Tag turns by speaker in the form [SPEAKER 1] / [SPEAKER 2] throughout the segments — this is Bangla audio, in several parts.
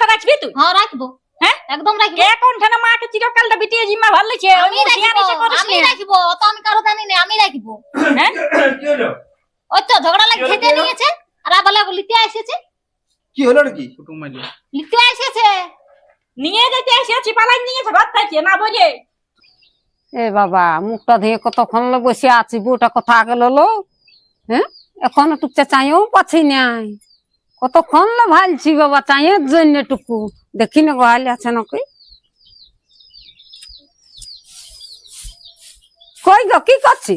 [SPEAKER 1] চিরকালটা রাখবি তুই?
[SPEAKER 2] হ্যাঁ রাখব।
[SPEAKER 1] হ্যাঁ?
[SPEAKER 2] একদম রাখব।
[SPEAKER 1] কে কোন মাকে চিরকালটা বিটিয়ে জিম্মা ভালো লাগছে
[SPEAKER 2] আমি রাখব আমি রাখব অত আমি কারও জানি না আমি রাখব।
[SPEAKER 1] হ্যাঁ?
[SPEAKER 3] কি
[SPEAKER 2] তো ঝগড়া লাগে খেতে নিয়েছে? আর আবার লিতে এসেছে
[SPEAKER 3] কি হলো নাকি?
[SPEAKER 4] কুটুম মাইলি।
[SPEAKER 2] লিতে এসেছে
[SPEAKER 1] নিয়ে যেতে এসেছি পালাই নিয়েছে ঘর থেকে না বলে
[SPEAKER 5] এ বাবা মুখটা দিয়ে কতক্ষণ বসে আছি বউটা কথা গেল হ্যাঁ? এখনও টুকটা চাইও পাচ্ছি নাই। কতক্ষণ লো ভালছি বাবা চাইয়ের জন্য টুকু দেখি না গোহালি আছে নাকি? কই গো কি করছি?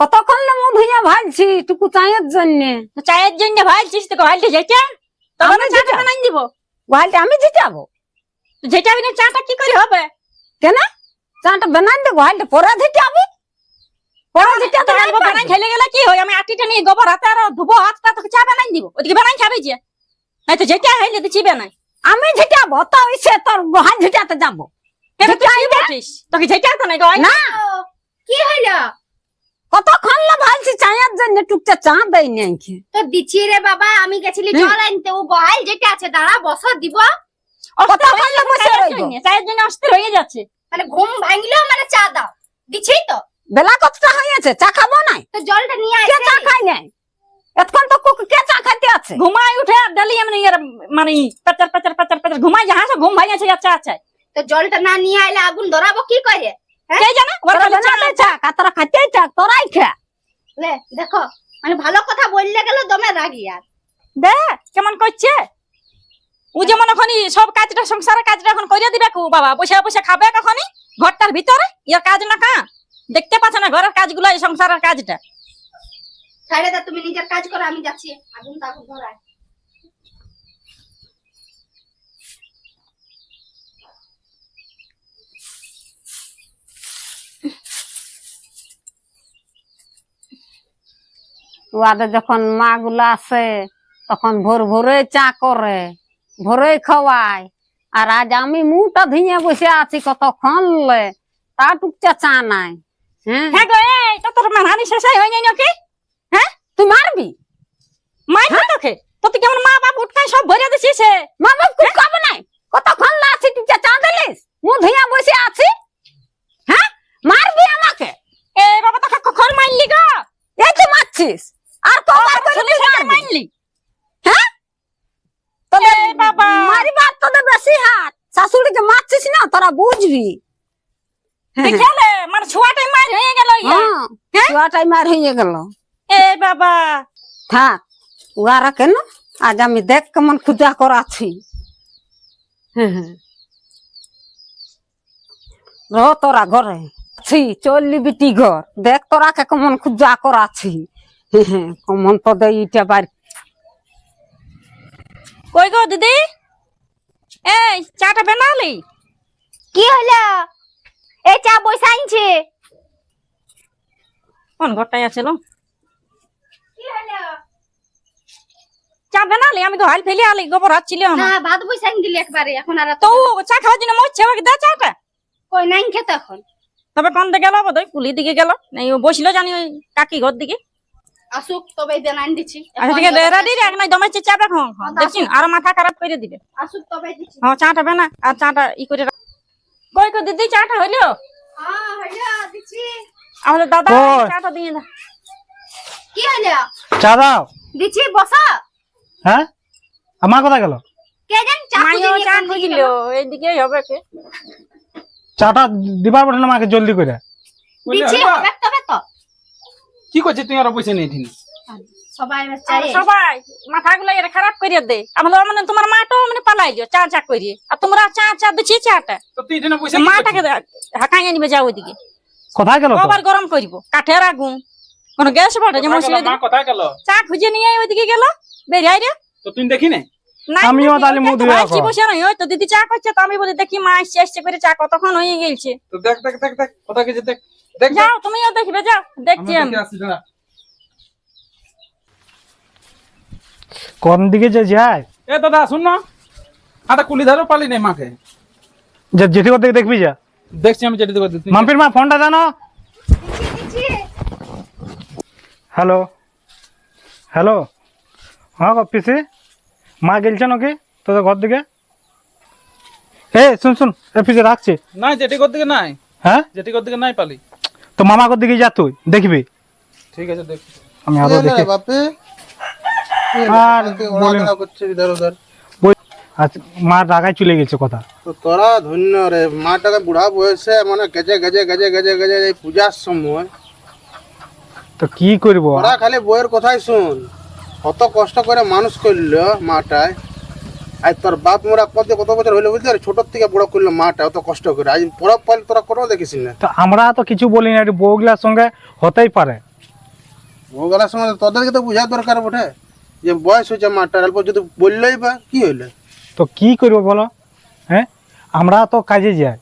[SPEAKER 5] কতক্ষণ লো মুখ ধুইয়া ভালছি টুকু চাইয়ের জন্য।
[SPEAKER 1] চায়ের জন্য ভাইছিস তো ঘালতে যেটা তবে চাটা? বানাই দিব?
[SPEAKER 5] গোহালিটা আমি জিতাবো
[SPEAKER 1] যেটা বিনা চাটা কি করে হবে?
[SPEAKER 5] কেন? চাটা বানাই দে গোহালিটা পরে জিতাবো
[SPEAKER 1] বানাই। খেলে গেলে কি হয়? আমি আটিটা নিয়ে গোবর হাতে আর ধুবো হাতটা তোকে চা বানাই দিব ওদিকে বানাই খাবে যে। নাই তো যেটা হইলে তো চিবে নাই।
[SPEAKER 5] আমি ঝিটাবো তো সে তোর গোহাল ঝিটাতে যাব।
[SPEAKER 1] তোকে যেটা তো নাই
[SPEAKER 5] না।
[SPEAKER 2] কি হইল?
[SPEAKER 5] কতক্ষণ না ভালছি চায়ের জন্য টুকটা চা দেয় নাই
[SPEAKER 2] তো দিচ্ছি রে বাবা আমি গেছিলি। জল আনতে ও গহাল যেটা আছে দাঁড়া বসো দিব।
[SPEAKER 5] কতক্ষণ না বসে রইব
[SPEAKER 1] চায়ের জন্য অস্থির হয়ে যাচ্ছে।
[SPEAKER 2] মানে ঘুম ভাঙলেও মানে চা দাও। দিচ্ছি তো।
[SPEAKER 5] বেলা কতটা হয়েছে? চা খাব নাই?
[SPEAKER 2] জলটা নিয়ে
[SPEAKER 5] কে চা খাই নাই? এতক্ষণ তো কে চা খাইতে আছে?
[SPEAKER 1] ঘুমাই উঠে আর ডালি এমনি ইয়ার মানে পেচার পেচার পেচার পেচার ঘুমাই যাহা সে ঘুম ভাই আছে চা
[SPEAKER 2] তো জলটা না নিয়ে আইলে আগুন ধরাবো কি করে?
[SPEAKER 1] কে জানে? ওর
[SPEAKER 5] তোরা
[SPEAKER 1] খালি চা
[SPEAKER 5] বানাতে খাইতে চা তোরাই খা।
[SPEAKER 2] লে দেখো মানে ভালো কথা বললে গেল দমে রাগি আর।
[SPEAKER 1] দে কেমন করছে? ও যেমন ওখানে সব কাজটা সংসারের কাজটা এখন করে দিবে কু বাবা বসে বসে খাবে কখনই? ঘরটার ভিতরে? ইয়ার কাজ না কা দেখতে পাচ্ছে না ঘরের কাজগুলো এই সংসারের কাজটা?
[SPEAKER 2] ছাড়ে দা তুমি নিজের কাজ করো আমি যাচ্ছি। আগুন তাগুন ধরায়।
[SPEAKER 5] যখন মা গুলা আসে তখন ভোর ভোরে চা করে ভোরে খাওয়ায়। আর আজ আমি মুখটা ধুইয়া বসে আছি কতক্ষণ লে তা টুকটা চা নাই। হ্যাঁ।
[SPEAKER 1] হ্যাঁ গো এই তো তোর মানহানি শেষ হয়ে যায় নাকি?
[SPEAKER 5] তুই মারবি?
[SPEAKER 1] মাই তোকে? তো তুই কেমন মা বাপ উঠকাই সব ভরে দিছিস
[SPEAKER 5] মা বাপ নাই। কতক্ষণ লা আছি টুকটা চা দিলিস? মুখ ধুইয়া বসে আছি। হ্যাঁ? মারবি আমাকে?
[SPEAKER 1] এ বাবা তোকে কখন মারলি গো?
[SPEAKER 5] এই তো মারছিস। আর কবার করে
[SPEAKER 1] মারলি?
[SPEAKER 5] হ্যাঁ? তোদের
[SPEAKER 1] বাবা।
[SPEAKER 5] মারিবার তোদের বেশি হাত। শাশুড়িকে মারছিস না তোরা বুঝবি।
[SPEAKER 1] দেখলে মানে ছোয়াটাই মার হয়ে গেল ইয়া।
[SPEAKER 5] হ্যাঁ ছুয়াটাই মার হয়ে গেল।
[SPEAKER 1] এ বাবা।
[SPEAKER 5] থাক উহারা কেন আজ আমি দেখ কেমন খুদা করাছি হ্যাঁ, হ্যাঁ। রহ তোরা ঘরে। ছি চললি বিটি ঘর। দেখ তোরা কে কেমন খুদা করাছি হ্যাঁ, হ্যাঁ, কেমন তো দেই ইটা বাড়ি।
[SPEAKER 1] কই গো দিদি? এই চাটা বানালি?
[SPEAKER 2] কি হলো এই চা বইসা আনছে।
[SPEAKER 1] কোন ঘরটাই আছে লো? চা বানালি? আমি তো হাল ফেলে আলি গোবর হাত ছিল
[SPEAKER 2] ভাত বইসা দিলি একবারে এখন আর
[SPEAKER 1] তো চা খাওয়ার জন্য মরছে ওকে দে চাটা।
[SPEAKER 2] কই নাই খেতে এখন?
[SPEAKER 1] তবে কোন দিকে গেল বোধ কুলি দিকে গেল। নাই বসল জানি ওই কাকি ঘর দিকে।
[SPEAKER 2] আসুক তবে দেন আন দিচ্ছি
[SPEAKER 1] আচ্ছা ঠিক আছে রেডি রে নাই দমাইছে চা বেখ দেখছিন আর মাথা খারাপ করে দিবে।
[SPEAKER 2] আসুক তবে
[SPEAKER 1] হ্যাঁ চাটা বানা আর চাটা ই করে। কই দিদি চাটা হইল?
[SPEAKER 2] হ্যাঁ হলো দিচ্ছি।
[SPEAKER 1] আমাদের দাদা চাটা দিয়ে দা
[SPEAKER 2] কি হলো
[SPEAKER 4] চা দাও।
[SPEAKER 2] দিচ্ছি বসা।
[SPEAKER 4] হ্যাঁ? আমার কথা গেল?
[SPEAKER 2] কে জান চা খুঁজে
[SPEAKER 1] চা খুঁজিল এইদিকে হবে কে?
[SPEAKER 4] চাটা দিবার পারে না মাকে জলদি
[SPEAKER 2] হবে তবে তো
[SPEAKER 3] কি করছিস তুই? আর পয়সা নেই ঠিনি
[SPEAKER 2] সবাই
[SPEAKER 1] এর খারাপ করে দে আমাদের মানে তোমার মাটাও মানে পালাই চা চা করিয়ে। আর তোমরা চা চা দিচ্ছি চাটা। মাটাকে হাকাই আনিবে যাও ওইদিকে।
[SPEAKER 4] কোথায় গেল
[SPEAKER 1] আবার গরম করব কাঠের আগুন। কোন গ্যাস বাটে যে মশলা
[SPEAKER 3] মা কথা গেল?
[SPEAKER 1] চা খুঁজে নিয়ে ওইদিকে গেল বেরিয়ে রে
[SPEAKER 3] তো তুই দেখি না।
[SPEAKER 1] নাই
[SPEAKER 4] আমিও
[SPEAKER 1] দেখি,
[SPEAKER 4] তাহলে
[SPEAKER 1] ওইটাই
[SPEAKER 4] মুখ ধুয়ে রাখো।
[SPEAKER 1] বসে নয় ওই তো দিদি চা করছে তো আমি বলি দেখি মা আসছে আসছে করে চা কতক্ষণ হয়ে গেছে
[SPEAKER 3] তো দেখ দেখ দেখ দেখ কথা গেছে দেখ দেখ। দেখ।
[SPEAKER 1] যাও তুমিও দেখবে যাও দেখছি আমি
[SPEAKER 3] দেখে আসছি, দাঁড়া।
[SPEAKER 4] কোন দিকে যে যায়?
[SPEAKER 3] এ দাদা শুন না। আটা কুলি ধারও পালি নাই মাকে।
[SPEAKER 4] যে যেটি করতে দেখবি যা।
[SPEAKER 3] দেখছি আমি যেটা দেবো তুই
[SPEAKER 4] মাম্পির মা ফোনটা জানো?
[SPEAKER 2] দিচ্ছি
[SPEAKER 4] হ্যালো। হ্যালো। হ্যাঁ গো পিসি মা গেলছে নাকি তোদের ঘর দিকে? এ শুন শুন এফিসে রাখছি।
[SPEAKER 3] নাই জেঠি ঘর দিকে নাই।
[SPEAKER 4] হ্যাঁ?
[SPEAKER 3] জেঠি ঘর দিকে নাই পালি।
[SPEAKER 4] তো মামা ঘর দিকে যা তুই দেখবি?
[SPEAKER 3] ঠিক আছে দেখ
[SPEAKER 4] আমি আরও দেখি।
[SPEAKER 6] বাপে।
[SPEAKER 4] আর বলিন
[SPEAKER 6] করছে ইধার উধার
[SPEAKER 4] মা রাগায় চলে গেছে কথা।
[SPEAKER 6] তো তোরা ধন্য রে মাটাকে বুড়া বয়সে মানে গেজে গেজে গেজে গেজে গেজে এই পূজার সময়।
[SPEAKER 4] তো কি করব?
[SPEAKER 6] তোরা খালি বইয়ের কথাই শুন। কত কষ্ট করে মানুষ করল মাটায়। আজ তোর বাপ মোরা কত কত বছর হইল বুঝলি? ছোট থেকে বড় করল মাটা অত কষ্ট করে। আজ পরব পাইলে তোরা কোনো দেখিস না।
[SPEAKER 4] তো আমরা তো কিছু বলি না বউগুলার সঙ্গে হতেই পারে।
[SPEAKER 6] বউগুলার সঙ্গে তোদেরকে তো বোঝা দরকার বটে। যে বয়স হয়েছে মাটার অল্প যদি বললেই বা কি হইলে?
[SPEAKER 4] তো কি করব বলো? হ্যাঁ? আমরা তো কাজে যাই।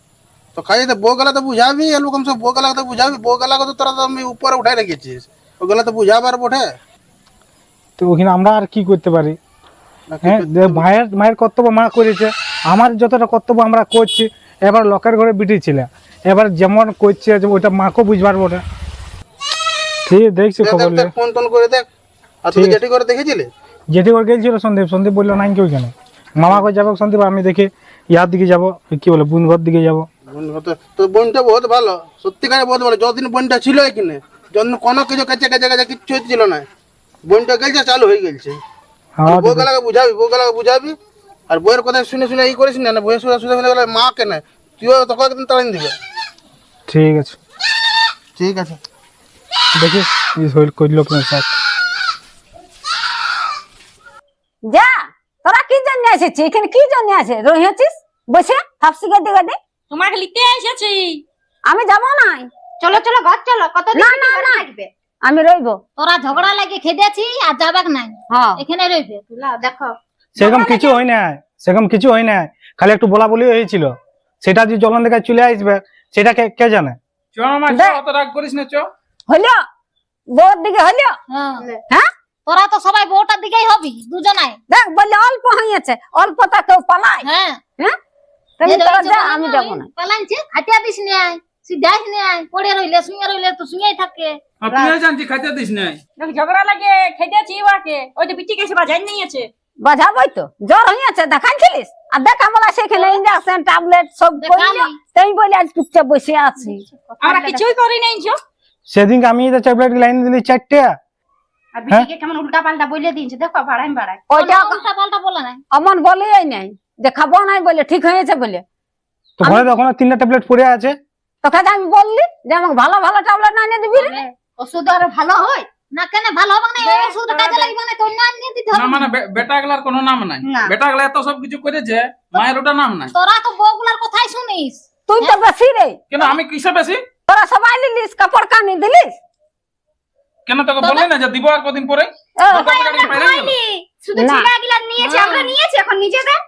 [SPEAKER 6] তো খাই তো বউ গেলা তো বুঝাবি এরকম সব বউগুলা তো বুঝাবি বউগুলাকে তো তোরা তো আমি উপরে উঠাই রেখেছিস। ওগুলা তো বুঝাবার বটে।
[SPEAKER 4] তো ওখানে আমরা আর কি করতে পারি? হ্যাঁ? মায়ের মায়ের কর্তব্য মা করেছে। আমার যতটা কর্তব্য আমরা করছি এবার লোকের ঘরে বিটি ছিল। এবার যেমন করছে যে ওইটা মাকেও বুঝবার বটে। ঠিক দেখছি
[SPEAKER 6] দেখ,
[SPEAKER 4] খবর
[SPEAKER 6] ফোন টোন করে দেখ। আর
[SPEAKER 4] আছে।
[SPEAKER 6] জেঠি করে দেখেছিলি?
[SPEAKER 4] যেটি করে গেছিল সন্দীপ সন্দীপ বলল নাই কেউ কেন? মামা করে যাব সন্দীপ? আমি দেখি ইয়ার দিকে যাব। কি বলে বুনঘর দিকে যাব?
[SPEAKER 6] বোন তো বোনটা বহুত ভালো সত্যিকারে বহুত ভালো। যতদিন বোনটা ছিল এখানে যখন কোনো কিছু কাছে কাছে কাছে কিচ্ছু হচ্ছিল না বোনটা গেছে চালু হয়ে গেছে
[SPEAKER 4] হ্যাঁ
[SPEAKER 6] বউগুলাকে বুঝাবি বউগুলাকে বুঝাবি আর বইয়ের কথা শুনে শুনে এই করিস না না বইয়ের শুনে শুনে গেলে মা কেন? তুইও তোকে একদিন তাড়াই দিবে।
[SPEAKER 4] ঠিক আছে।
[SPEAKER 6] ঠিক আছে।
[SPEAKER 4] দেখি ই হইল করল কিনা স্যার
[SPEAKER 5] যা তোরা কি জন্য এসেছিস? এখানে কি জন্য আছে? রয়েছিস বসে হাফসি গাদে গাদে।
[SPEAKER 1] তোমাকে লিখতে এসেছি।
[SPEAKER 5] আমি যাব নাই।
[SPEAKER 2] চলো চলো ঘর চলো কত
[SPEAKER 5] না, না, না।
[SPEAKER 2] থাকবে?
[SPEAKER 5] আমি রইবো।
[SPEAKER 7] তোরা ঝগড়া লাগে খেদেছি আর যাবাক নাই।
[SPEAKER 5] হ্যাঁ।
[SPEAKER 7] এখানে রইবে।
[SPEAKER 2] না দেখো।
[SPEAKER 4] সেরকম কিছু হয় না সেরকম কিছু হয় না খালি একটু বলা বলি হয়েছিল। সেটা যে জলন দেখা চলে আসবে সেটা কে কে জানে?
[SPEAKER 3] চ মামা চ,
[SPEAKER 5] দেখ।
[SPEAKER 3] অত রাগ করিস না চ
[SPEAKER 5] হলো বউর দিকে হলো
[SPEAKER 7] হ্যাঁ।
[SPEAKER 5] হ্যাঁ?
[SPEAKER 7] তোরা তো সবাই বউটার দিকেই হবি দুজনাই।
[SPEAKER 5] দেখ বললে অল্প হয়েছে অল্পটা কেউ পালায়।
[SPEAKER 7] হ্যাঁ।
[SPEAKER 5] হ্যাঁ? তুমি
[SPEAKER 7] রয়েছে
[SPEAKER 5] যা আমি
[SPEAKER 7] না,
[SPEAKER 5] যাব না।
[SPEAKER 7] পালাইছে হাতিয়া দিস নাই সিধাই নাই পড়ে রইলে শুয়ে রইলে তো শুয়েই থাকে।
[SPEAKER 3] আর তুই জানছি খাইতে দিস নাই?
[SPEAKER 1] দেখ, ঝগড়া লাগে খেতেছি ওকে ওই তো বিটি কেসে বাজাই নিয়েছে।
[SPEAKER 5] বাজাবই তো জ্বর হয়েছে দেখাইছিলিস আর দেখ আমরা সেখানে ইঞ্জেকশন ট্যাবলেট সব
[SPEAKER 7] দেখালি।
[SPEAKER 5] তাই বলে আজ চুপচাপ বসে আছি।
[SPEAKER 1] আমরা কিছুই করি নাই ছো
[SPEAKER 4] সেদিনকে আমি তো ট্যাবলেট লাইন দিলি চারটে।
[SPEAKER 2] আর বিটিকে কেমন উল্টা পাল্টা বলে দিয়েছে দেখো বাড়াই বাড়াই
[SPEAKER 5] ওইটা
[SPEAKER 7] উল্টা পাল্টা বলে নাই।
[SPEAKER 5] অমন বলেই নাই যে খাব নাই বলে ঠিক হয়েছে বলে।
[SPEAKER 4] তো ঘরে তখন তিনটা ট্যাবলেট পড়ে আছে।
[SPEAKER 5] তোকে আমি বললি যে আমাকে ভালো ভালো ট্যাবলেট না এনে দিবি
[SPEAKER 2] ওষুধ আরও ভালো হয়?
[SPEAKER 7] না কেন ভালো হবে না এই ওষুধটা কাজে লাগবে না তোর নাম নিয়ে দিতে
[SPEAKER 3] না মানে কোনো নাম নাই।
[SPEAKER 2] না।
[SPEAKER 3] বেটা গেলা এত সব কিছু করেছে মায়ের ওটা নাম নাই।
[SPEAKER 7] তোরা তো বউগুলার কথাই শুনিস।
[SPEAKER 5] তুই তো বেশি রে।
[SPEAKER 3] কেন আমি কিসে বেশি?
[SPEAKER 5] তোরা সবাই লিলিস কাপড় কানি দিলিস
[SPEAKER 3] কেন তোকে বললি না যে দিব আর কদিন পরে।
[SPEAKER 2] শুধু। গিলা নিয়েছি আমরা নিয়েছি এখন নিজেদের?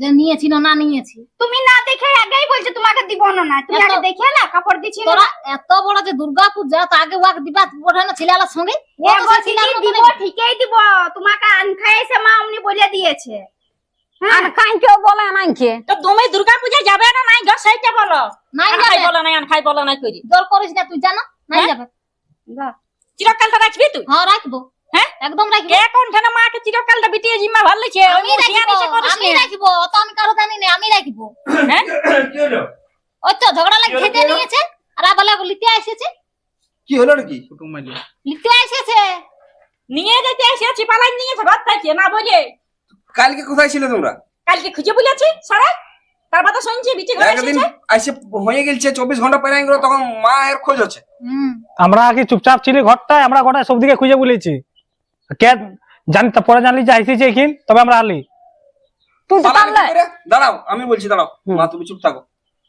[SPEAKER 7] যে নিয়েছি না না নিয়েছি।
[SPEAKER 2] তুমি না দেখে আগেই বলছো তোমাকে দিব না তুমি আগে দেখে না কাপড় দিছি
[SPEAKER 7] তোরা এত বড় যে দুর্গা পূজা তো আগে ওয়াক দিবা পড়ে না ছিলালার সঙ্গে?
[SPEAKER 2] এ বলছি
[SPEAKER 7] ছিলার
[SPEAKER 2] কি
[SPEAKER 7] মতো
[SPEAKER 2] দিব ঠিকই দিব। তোমাকে আন খাইছে মা অমনি বলে দিয়েছে।
[SPEAKER 5] আর বলে
[SPEAKER 1] তো তুমি দুর্গা পূজা যাবে না নাই? গো সেইটা বলো।
[SPEAKER 7] নাই যাবে।
[SPEAKER 1] বলো নাই আন খাই বলো নাই করি
[SPEAKER 7] জোর করিস না তুই জানা নাই
[SPEAKER 1] হ্যাঁ? চিরকালটা রাখবি তুই?
[SPEAKER 7] হ্যাঁ রাখব।
[SPEAKER 1] হ্যাঁ?
[SPEAKER 7] একদম রাখব।
[SPEAKER 1] কে কোন মাকে চিরকালটা বিটিয়ে জিম্মা ভালো লিছে
[SPEAKER 7] আমি রাখব আমি রাখব অত আমি কারও জানি না আমি রাখব।
[SPEAKER 1] হ্যাঁ?
[SPEAKER 7] তো ঝগড়া লাগে খেতে নিয়েছে আর লিখতে এসেছে।
[SPEAKER 6] কি হলো নাকি?
[SPEAKER 3] কুটুম মাইলি।
[SPEAKER 7] লিখতে এসেছে।
[SPEAKER 1] নিয়ে যেতে এসেছি পালাই নিয়েছে ভাত খাইছে না বলে।
[SPEAKER 8] কালকে কোথায় ছিলে তোমরা?
[SPEAKER 1] কালকে খুঁজে বলেছি সারা তারপর তো শুনছি বিটি ঘরে
[SPEAKER 8] একদিন
[SPEAKER 1] এসেছে?
[SPEAKER 8] আইসে হয়ে গেছে চব্বিশ ঘণ্টা পেরিয়ে গেল তখন মা এর খোঁজ হচ্ছে।
[SPEAKER 4] আমরা আগে চুপচাপ ছিলি ঘরটায়? আমরা ঘরটায় সব দিকে খুঁজে বলেছি। কে জানি পরে জানলি যে আইসিছে এখিন তবে আমরা আলি
[SPEAKER 5] তুই তো পারলে
[SPEAKER 8] দাঁড়াও আমি বলছি দাঁড়াও। মা তুমি চুপ থাকো।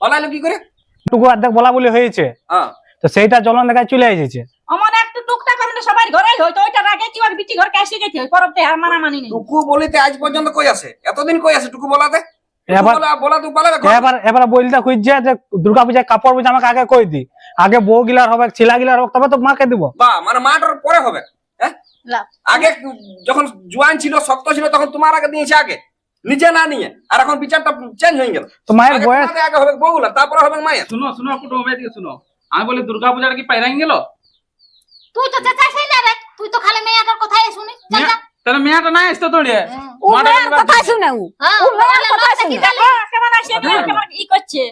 [SPEAKER 8] পালাইলো কি করে?
[SPEAKER 4] টুকু অর্ধেক বলা বলি হয়েছে।
[SPEAKER 8] হ্যাঁ।
[SPEAKER 4] তো সেইটা জলন দেখায় চলে এসেছে।
[SPEAKER 1] আমার একটু টুকটাক আমাদের সবার ঘরেই হয়তো ওইটা রাগে কি আর বিটি ঘরকে এসে গেছে? ওই পরবতে আর মানা মানি নেই।
[SPEAKER 8] টুকু বলিতে আজ পর্যন্ত কই আছে? এতদিন কই আছে? টুকু বলাতে
[SPEAKER 4] এবার
[SPEAKER 8] বলা বলা তুই পালাবে ঘর।
[SPEAKER 4] এবার এবার বলতে খুঁজছে যে দুর্গা কাপড় বুঝে আমাকে আগে কই দি। আগে বউ গিলার হবে ছিলা গিলার হবে তবে তো মাকে দিব।
[SPEAKER 8] বা মানে মাটার পরে হবে। আগে যখন জোয়ান ছিল শক্ত ছিল তখন তোমার আগে দিয়েছে আগে। নিজে না নিয়ে। আর এখন বিচারটা চেঞ্জ হয়ে গেল।
[SPEAKER 4] তো মায়ের
[SPEAKER 8] আগে
[SPEAKER 4] বয়স
[SPEAKER 8] আগে হবে বউগুলা তারপরে হবে মায়ের।
[SPEAKER 3] শুনো শুনো কুটুম এদিকে শুনো। আমি বলি দুর্গা পূজার কি পাইরাই গেল?
[SPEAKER 7] তুই তো চেঁচাইছিস না রে। তুই তো খালি মেয়েটার কথাই শুনিস।
[SPEAKER 3] মেয়ে- তাহলে মেয়েটা নাই আসতো তোড়ে।
[SPEAKER 5] ও মেয়ের কথাই শুনে ও
[SPEAKER 7] হ্যাঁ
[SPEAKER 5] মেয়ের কথাই শুনে।
[SPEAKER 1] দেখো কেমন আসে কেমন ই করছে?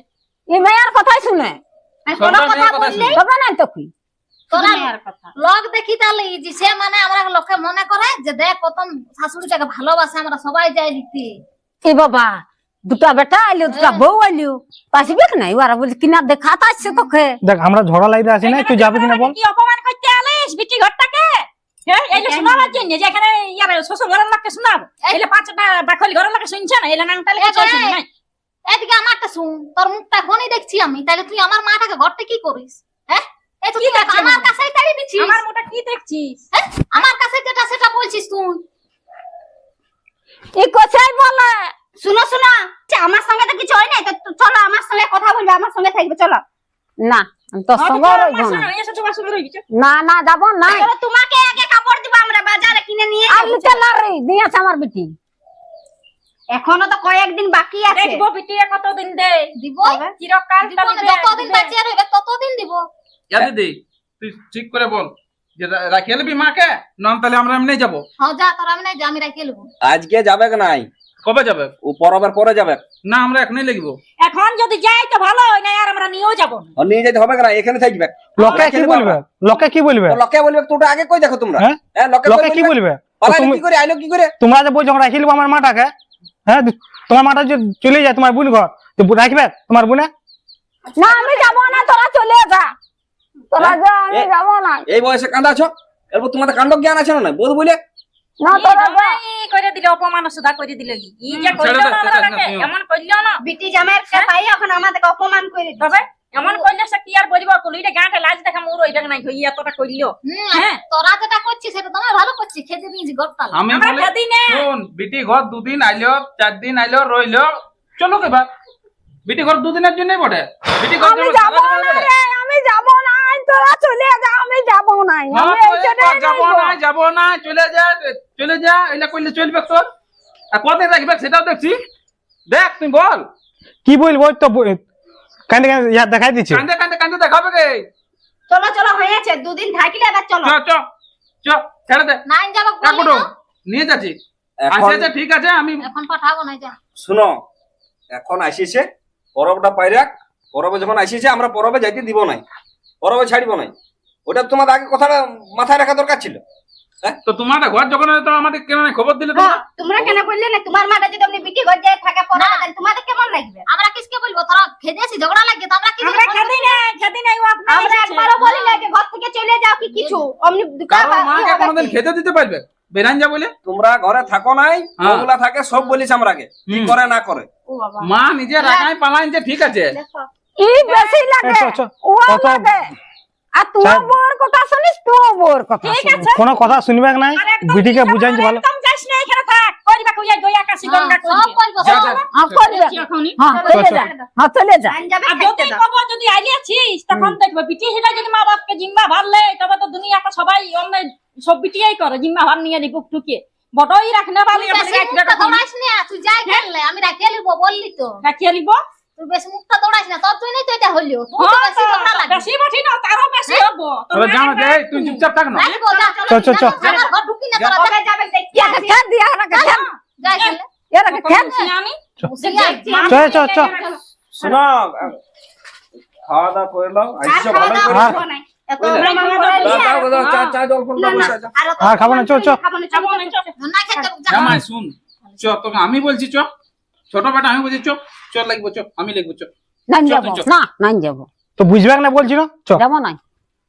[SPEAKER 5] এই মেয়ের কথাই শুনে।
[SPEAKER 7] কোনো কথা বললি?
[SPEAKER 5] তবে নাই তো কি?
[SPEAKER 7] তোরা লোক দেখি তাহলে যে সে মানে আমরা লোকে মনে করে যে দেখ কত শাশুড়িটাকে ভালোবাসে আমরা সবাই যাই দিতে
[SPEAKER 5] এ বাবা দুটা বেটা আইলো দুটা বউ আইলো। পাশিবে কি নাই? ওরা বলছে কিনা দেখাতে আসছে তোকে।
[SPEAKER 4] দেখ আমরা ঝগড়া লাইতে আসি না তুই যাবে কিনা বল।
[SPEAKER 1] কি অপমান করতে আলিস বিটি ঘরটাকে? হ্যাঁ যে শোনাবার জন্য যে এখানে ইয়ার শ্বশুর ঘরের লোককে শোনাবো। এলে পাঁচটা বাকলি ঘরের লোকে শুনছে না? এলে নাংটালে কিছু নাই।
[SPEAKER 7] এদিকে আমারটা শুন তোর মুখটা এখনই দেখছি আমি তাহলে তুই আমার মাটাকে ঘরতে কি করিস? হ্যাঁ? এই তুই আমার কাছেই তাড়ি দিচ্ছিস
[SPEAKER 1] আমার মোটা কি দেখছিস?
[SPEAKER 7] হ্যাঁ? আমার কাছে যেটা সেটা বলছিস তুই।
[SPEAKER 5] এই কোথায় বলে?
[SPEAKER 2] শুনো শুনো। আমার সঙ্গে তো কিছু হয় তো চলো আমার সঙ্গে কথা বলবে আমার সঙ্গে থাকবে চলো।
[SPEAKER 5] না। আমি সঙ্গে রইব না
[SPEAKER 1] এসে তোমার সঙ্গে রইবি চল।
[SPEAKER 5] না না যাব না
[SPEAKER 2] তোমাকে আগে কাপড় দিব আমরা বাজারে কিনে নিয়ে
[SPEAKER 5] আর
[SPEAKER 2] যাব।
[SPEAKER 5] লিতে আমার বেটি।
[SPEAKER 2] এখনও তো কয়েকদিন বাকি আছে।
[SPEAKER 1] দেখব বিটি কতদিন দে?
[SPEAKER 7] দিব?
[SPEAKER 1] চিরকাল
[SPEAKER 7] দিব না, যতদিন বাঁচিয়ে রইবে ততদিন দিব।
[SPEAKER 3] দিদি তুই ঠিক করে বল রাখিয়ে নিবি মাকে? নন তাহলে আমরা এমনি যাব।
[SPEAKER 7] হ্যাঁ তোর যা, আমি রাখিয়ে নেব
[SPEAKER 8] আজকে যাবে নাই?
[SPEAKER 3] কবে যাবে?
[SPEAKER 8] ও পরবের পরে যাবে।
[SPEAKER 3] না আমরা এখনই লিখব।
[SPEAKER 1] এখন যদি যাই তো ভালো হয় না আর আমরা নিয়েও যাব না।
[SPEAKER 8] আর নিয়ে যেতে হবে না এখানে থাকবে।
[SPEAKER 4] লোকে কি বলবে? লোকে কি বলবে?
[SPEAKER 8] লোকে বলবে তোটা আগে কই দেখো তোমরা?
[SPEAKER 4] হ্যাঁ?
[SPEAKER 8] হ্যাঁ লোকে
[SPEAKER 4] লোকে কি বলবে?
[SPEAKER 8] কি করে? আইলো কি করে?
[SPEAKER 4] তোমরা যে বলছো রাখি লিবো আমার মাটাকে হ্যাঁ তোমার মাটা যে চলে যায় তোমার বোন ঘর তো রাখবে তোমার বোনে?
[SPEAKER 5] না আমি যাব না তোরা চলে যা। তোরা যা আমি যাব না।
[SPEAKER 8] এই বয়সে কান্দাছো এরপর তোমাদের কাণ্ড জ্ঞান আছে না বল বলে
[SPEAKER 1] করে দিলে অপমান সুধা করে দিলে ই ই যে
[SPEAKER 3] হুম,
[SPEAKER 1] কইলো
[SPEAKER 3] ছেড়ে দে,
[SPEAKER 1] না
[SPEAKER 3] ছেড়ে দে,
[SPEAKER 1] আমাদেরকে,
[SPEAKER 3] তুইও।
[SPEAKER 1] এমন কইলো না।
[SPEAKER 2] বিটি জামাইয়ের পাই এখন আমাদেরকে অপমান করে
[SPEAKER 1] তবে এমন কইলে সে কি আর বলব কলিটা গাঁটে লাজ দেখা মোর ওইটা নাই কই এতটা কইলো। হ্যাঁ।
[SPEAKER 7] তোরা যেটা করছিস সেটা তোমার ভালো করছিস খেতে দিয়েছি ঘরটাল
[SPEAKER 3] আমি
[SPEAKER 1] খেদি না।
[SPEAKER 3] শোন বিটি ঘর দুদিন আইলো চার দিন আইলো রইল। চলো এবার? বিটি ঘর দুদিনের জন্যই বটে। বিটি ঘর
[SPEAKER 5] আমি যাব না আমি যাব না। তোরা চলে যা আমি যাব না আমি এইখানে
[SPEAKER 3] একবার না যাব না চলে যা চলে যা এটা করলে চলবে তোর। আর রাখবে সেটাও দেখছি। দেখ তুই বল।
[SPEAKER 4] কি বলব তো কান্দে কান্দে ইয়া দেখাই দিচ্ছে
[SPEAKER 3] কান্দে কান্দে কান্দে দেখাবে কে?
[SPEAKER 2] চলো চলো হয়েছে। দুদিন থাকলে এবার চলো।
[SPEAKER 3] চ চ চ ছেড়ে দে।
[SPEAKER 7] নাইন যাব
[SPEAKER 3] কাকুটো নিয়ে যাচ্ছি। আচ্ছা আচ্ছা ঠিক আছে আমি
[SPEAKER 7] এখন পাঠাবো না যা।
[SPEAKER 8] শুনো এখন আসিছে পরবটা পাইরাক পরবে যখন আসিছে আমরা পরবে যাইতে দিব নাই। পরবে ছাড়িব নাই ওটা তোমাদের আগে কথাটা মাথায় রাখা দরকার ছিল।
[SPEAKER 3] তো তোমার ঘর যখন তো আমাদের কেন খবর দিলে তোমরা
[SPEAKER 2] হ্যাঁ, তোমরা কেন বললে না? তোমার মাটা যদি আপনি বিটি ঘর যায় থাকা পড়া তাহলে তোমাদের কেমন লাগবে?
[SPEAKER 7] আমরা কিসকে বলব? তোরা খেতে আসি ঝগড়া লাগে তো আমরা কি
[SPEAKER 1] আমরা খেদি না খেদি নাই ও আপনার
[SPEAKER 2] আমরা একবারও বলি না যে ঘর থেকে চলে যাও কি কিছু। অমনি
[SPEAKER 3] কারণ মাকে কোনোদিন খেতে দিতে পারবে? বেরান যা বলে?
[SPEAKER 8] তোমরা ঘরে থাকো নাই
[SPEAKER 3] হ্যাঁ।
[SPEAKER 8] ওগুলা থাকে সব বলিস আমরাকে কি করে না করে।
[SPEAKER 3] মা নিজে রাগাই পালাইন যে ঠিক আছে।
[SPEAKER 2] দেখো
[SPEAKER 5] ই বেশি লাগে।
[SPEAKER 4] চ, চ,
[SPEAKER 5] ও লাগে। আর তুই
[SPEAKER 4] ছাড়।
[SPEAKER 5] কথা শুনিস? তুই বউর কথা
[SPEAKER 1] ঠিক আছে।
[SPEAKER 4] কোনো কথা শুনবে নাই। বিটিকে
[SPEAKER 1] ঠিক
[SPEAKER 4] বুঝাইছি ভালো।
[SPEAKER 1] একদম যাস না এখানে থাক। কইবা কইয়া গয়া কাশি গঙ্গা
[SPEAKER 7] হ্যাঁ, সব।
[SPEAKER 5] হ্যাঁ করবে হ্যাঁ
[SPEAKER 2] চলে
[SPEAKER 5] যা। হ্যাঁ চলে যা।
[SPEAKER 1] আর যদি কব তখন দেখব বিটি সেটা যদি মা বাপকে জিম্মা ভারলে তবে তো দুনিয়াটা সবাই অন্য সব বিটিয়াই করে। জিম্মা ভার নিয়ে বুক ঠুকে। বড়ই রাখনে ভালো
[SPEAKER 7] তুই না তুই যাই খেললে আমি রাখিয়ে নিবো বললি তো।
[SPEAKER 1] রাখিয়ে লিব
[SPEAKER 7] তুই বেশি মুখটা দৌড়াইস না তোর তুই তো এটা হলিও তুই তো বেশি ঝগড়া লাগে
[SPEAKER 1] বেশি বটি না তারও বেশি হব।
[SPEAKER 3] তবে জানো যে তুই চুপচাপ থাক না।
[SPEAKER 4] চ, চ, চ।
[SPEAKER 7] আমার ঘর ঢুকি না তোরা
[SPEAKER 2] কবে যাবে দেখতে
[SPEAKER 5] একে
[SPEAKER 2] আসি।
[SPEAKER 5] দিয়া এরাকে খেত
[SPEAKER 7] যাই খেলে
[SPEAKER 5] এরাকে খেত
[SPEAKER 1] আমি।
[SPEAKER 4] চ চ চ
[SPEAKER 8] শোনো খাওয়া দাওয়া করে নাও
[SPEAKER 2] আর
[SPEAKER 8] ভালো করে
[SPEAKER 2] না। এত
[SPEAKER 8] বুঝলে?
[SPEAKER 2] অপমান করে
[SPEAKER 8] দাও, দাও, দাও, চা
[SPEAKER 2] হ্যাঁ।
[SPEAKER 8] চা জল ফল দাও,
[SPEAKER 2] না,
[SPEAKER 8] বসে যাও।
[SPEAKER 2] আর অত
[SPEAKER 4] আর খাব না, চ, চ।
[SPEAKER 2] খাব না, চ, চ, চ।
[SPEAKER 7] না খেতে যা।
[SPEAKER 3] জামাই শুন। চ তোকে আমি বলছি চ ছোট বেটা আমি বলছি চ চ লাগবো চ আমি লিখব চ
[SPEAKER 5] নাই
[SPEAKER 3] চল,
[SPEAKER 5] যাব। না নাই যাব।
[SPEAKER 4] তো বুঝবে না বলছি না চ
[SPEAKER 5] যাব নাই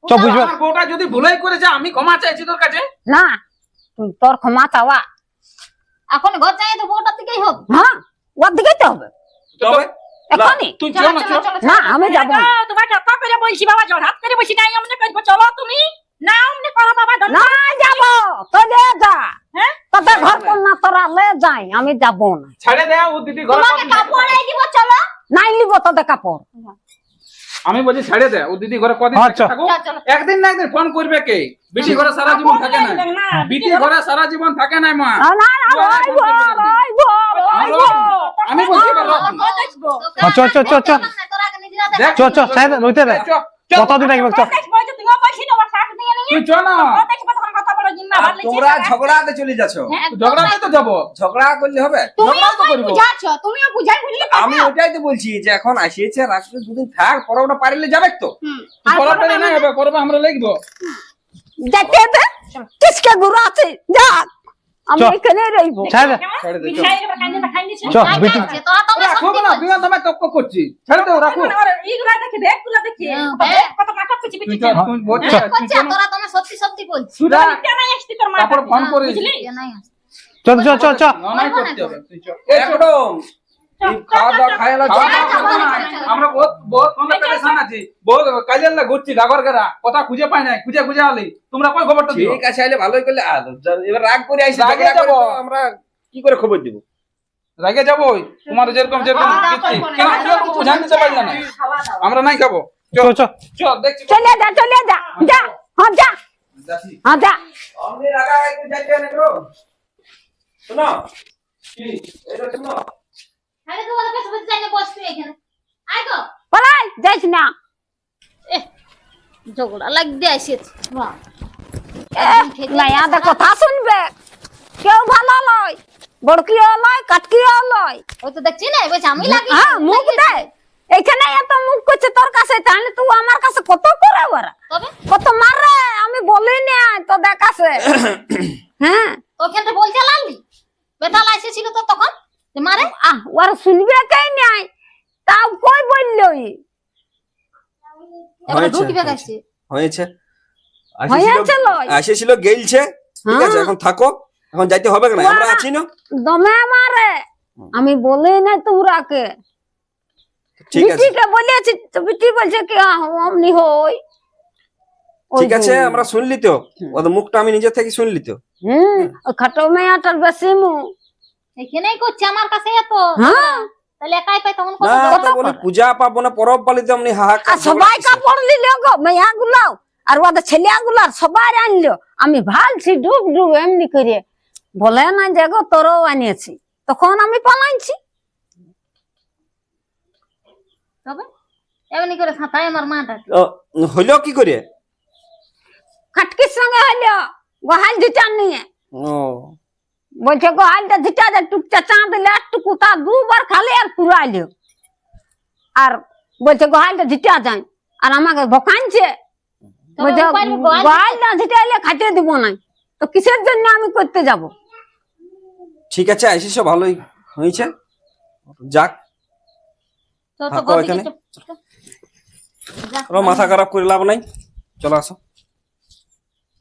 [SPEAKER 4] চ বুঝবে।
[SPEAKER 3] বউটা যদি ভুলাই করেছে আমি ক্ষমা চাইছি তোর কাছে?
[SPEAKER 5] না তোর ক্ষমা চাওয়া।
[SPEAKER 7] এখন ঘর যাই তো বউটার দিকেই হোক।
[SPEAKER 5] হ্যাঁ ওর দিকেই তো হবে।
[SPEAKER 8] তবে
[SPEAKER 5] এখনই
[SPEAKER 3] তুই না
[SPEAKER 2] চলো, চলো, চলো।
[SPEAKER 5] আমি যাব না।
[SPEAKER 1] তোমার কথা করে বলছি বাবা জোর হাত করে বলছি নাই করব চলো তুমি। না অমনে করো বাবা ধর
[SPEAKER 5] না যাব চলে যা।
[SPEAKER 1] হ্যাঁ?
[SPEAKER 5] তোদের ঘর কোন না তোরা লে যাই আমি যাব না।
[SPEAKER 3] ছাড়ে দেয়া ও দিদি ঘরে
[SPEAKER 2] তোমাকে কাপড় এই দিব চলো।
[SPEAKER 5] নাই লিব তোদের কাপড়।
[SPEAKER 3] আমি বলছি ছেড়ে দে ও দিদি ঘরে কদিন
[SPEAKER 4] আচ্ছা।
[SPEAKER 3] থাকো একদিন না একদিন ফোন করবে কে? বিটি ঘরে সারা জীবন থাকে না। বিটি ঘরে সারা জীবন থাকে না মা।
[SPEAKER 5] না না
[SPEAKER 3] আমি বলছি এবার রখ।
[SPEAKER 1] দেখব
[SPEAKER 4] হ্যাঁ, চ, চ, চ, চ।
[SPEAKER 7] তোরা আগে নিজেরা দেখ।
[SPEAKER 3] দেখ
[SPEAKER 4] চ চ সাইড রইতে দে।
[SPEAKER 3] চ,
[SPEAKER 1] কথা
[SPEAKER 8] তোমরা ঝগড়াতে চলে যাচ্ছ।
[SPEAKER 1] হ্যাঁ,
[SPEAKER 3] ঝগড়াতে তো যাব।
[SPEAKER 8] ঝগড়া করলে হবে?
[SPEAKER 2] তুমিও
[SPEAKER 3] ঝগড়া তো
[SPEAKER 2] কই
[SPEAKER 3] করব।
[SPEAKER 2] বুঝাচ্ছ তুমিও বুঝাই বুঝলি
[SPEAKER 8] আমি ওটাই তো বলছি যে এখন আসিয়েছে দুদিন থাক পরবটা পারিলে যাবে তো।
[SPEAKER 2] আর
[SPEAKER 3] না হবে পরবে আমরা লিখব।
[SPEAKER 5] কিসকে গুরু আছে যা। আমি
[SPEAKER 4] চল।
[SPEAKER 5] এখানে রইবো
[SPEAKER 3] চল।
[SPEAKER 7] হ্যাঁ,
[SPEAKER 3] চল
[SPEAKER 1] হ্যাঁ,
[SPEAKER 3] চল ফোন করে
[SPEAKER 1] বুঝলি?
[SPEAKER 7] এ নাই আসছে।
[SPEAKER 4] চ চ চ চ
[SPEAKER 3] নয় করতে হবে তুই চল। আমরা বহুত বহুত কমে আছি। বহুত কাজের না ঘুরছি গেরা কথা খুঁজে পাই নাই খুঁজে খুঁজে আলি। তোমরা কই খবরটা দিও?
[SPEAKER 8] ঠিক আছে আইলে ভালোই করলে। এবার রাগ করে
[SPEAKER 3] রাগে যাব।
[SPEAKER 8] আমরা কি করে খবর দিব?
[SPEAKER 3] রাগে যাব তোমার যেরকম যেরকম দিতে না। আমরা নাই খাব।
[SPEAKER 4] চ চ
[SPEAKER 3] চল। দেখছি।
[SPEAKER 5] চলে যা চলে যা। যা। হ্যাঁ যা। হ্যাঁ যা।
[SPEAKER 8] অমনি রাগা একটু যাইতে না শোনো। কি? এটা শোনো।
[SPEAKER 7] আরে তোমাদের কাছে যাই না বস তুই এখানে। আয় তো।
[SPEAKER 5] পালাই যাইস না।
[SPEAKER 7] ঝগড়া লাগতে আসিস বাহ
[SPEAKER 5] মায়াদা কথা শুনবে। কেউ ভালো লয় বড়কিও লয় কাটকিও লয়।
[SPEAKER 7] ওই তো দেখছি না বলছে আমি লাগি
[SPEAKER 5] হ্যাঁ মুখ দে এখানে এত মুখ করছে তোর কাছে তাহলে তুই আমার কাছে কত করে ওরা? কত মারে আমি বলি না তো দেখাছে হ্যাঁ।
[SPEAKER 7] তো ওখানটা বলছে লাগলি বেতাল এসেছিল তো তখন? মারে
[SPEAKER 5] আহ ওরা শুনবে কে নাই? তাও কই বললই
[SPEAKER 7] এবার
[SPEAKER 8] হয়েছে। আসেছিল গেলছে। ঠিক আছে
[SPEAKER 5] হ্যাঁ।
[SPEAKER 8] এখন থাকো। এখন যাইতে হবে না আমরা আছি না?
[SPEAKER 5] দমে মারে আমি বলি না তোরাকে।
[SPEAKER 8] ঠিক আছে।
[SPEAKER 5] বিটিকে বলেছি তো বিটি বলছে কি? আহ, অমনি হই।
[SPEAKER 8] ঠিক আছে আমরা শুনলি তো। ওদের মুখটা আমি নিজে থেকে শুনলি তো।
[SPEAKER 5] হুম খাটো মেয়াটার বেশি মু
[SPEAKER 7] এখানেই করছে আমার কাছে এত।
[SPEAKER 5] হ্যাঁ।
[SPEAKER 7] তাহলে একাই পাই তখন কত
[SPEAKER 8] না
[SPEAKER 7] দেবো?
[SPEAKER 8] আমরা বলি পূজা পাবো না পরব পালিতে এমনি হাহাকার
[SPEAKER 5] সবাই কাপড় নিল গো মেয়া গুলাও আর ওদের ছেলে গুলার সবাই আনলো। আমি ভালছি ডুব ডুব এমনি করে। বলে না যে গো তোরও আনিয়েছি। তখন আমি পালাইছি।
[SPEAKER 7] তবে এমনি করে খাতায় আমার মাটা
[SPEAKER 8] হইল কি করে?
[SPEAKER 5] খাটকির সঙ্গে হইল গোহাল ঝিটার নিয়ে
[SPEAKER 8] ও।
[SPEAKER 5] বলছে ঝিটা যে টুকটা চা দিলে আর তা দুবার খালি আর পুরাইলো আর বলছে ঝিটা যায় আর আমাকে বলছে
[SPEAKER 7] গোয়াল
[SPEAKER 5] খাইতে দিব তো কিসের জন্য আমি করতে যাব?
[SPEAKER 8] ঠিক আছে ভালোই হয়েছে। যাক। মাথা খারাপ করে লাভ নাই। চলো আসো।